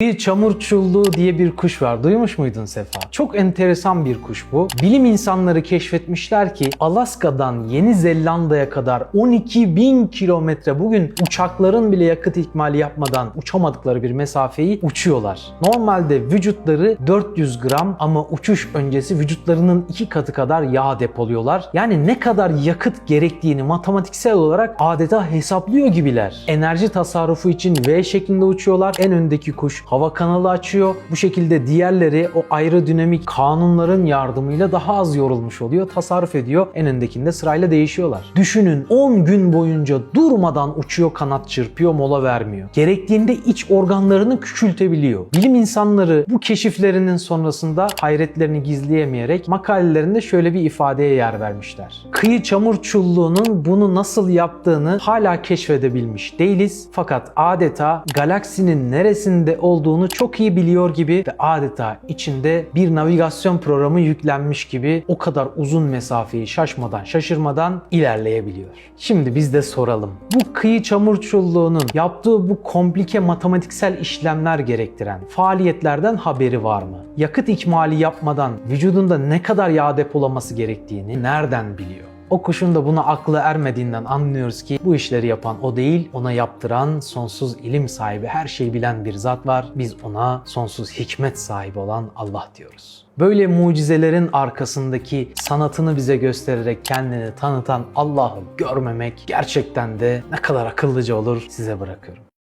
Bir çamurçulluğu diye bir kuş var. Duymuş muydun Sefa? Çok enteresan bir kuş bu. Bilim insanları keşfetmişler ki Alaska'dan Yeni Zelanda'ya kadar 12 bin kilometre bugün uçakların bile yakıt ikmali yapmadan uçamadıkları bir mesafeyi uçuyorlar. Normalde vücutları 400 gram ama uçuş öncesi vücutlarının iki katı kadar yağ depoluyorlar. Yani ne kadar yakıt gerektiğini matematiksel olarak adeta hesaplıyor gibiler. Enerji tasarrufu için V şeklinde uçuyorlar. En öndeki kuş hava kanalı açıyor. Bu şekilde diğerleri o aerodinamik kanunların yardımıyla daha az yorulmuş oluyor. Tasarruf ediyor. En öndekinde sırayla değişiyorlar. Düşünün 10 gün boyunca durmadan uçuyor, kanat çırpıyor, mola vermiyor. Gerektiğinde iç organlarını küçültebiliyor. Bilim insanları bu keşiflerinin sonrasında hayretlerini gizleyemeyerek makalelerinde şöyle bir ifadeye yer vermişler. Kıyı çamurçulluğunun bunu nasıl yaptığını hala keşfedebilmiş değiliz. Fakat adeta galaksinin neresinde olduğunu çok iyi biliyor gibi ve adeta içinde bir navigasyon programı yüklenmiş gibi o kadar uzun mesafeyi şaşmadan şaşırmadan ilerleyebiliyor. Şimdi biz de soralım. Bu kıyı çamurçulluğunun yaptığı bu komplike matematiksel işlemler gerektiren faaliyetlerden haberi var mı? Yakıt ikmali yapmadan vücudunda ne kadar yağ depolaması gerektiğini nereden biliyor? O kuşun da buna aklı ermediğinden anlıyoruz ki bu işleri yapan o değil, ona yaptıran sonsuz ilim sahibi, her şeyi bilen bir zat var. Biz ona sonsuz hikmet sahibi olan Allah diyoruz. Böyle mucizelerin arkasındaki sanatını bize göstererek kendini tanıtan Allah'ı görmemek gerçekten de ne kadar akıllıca olur size bırakıyorum.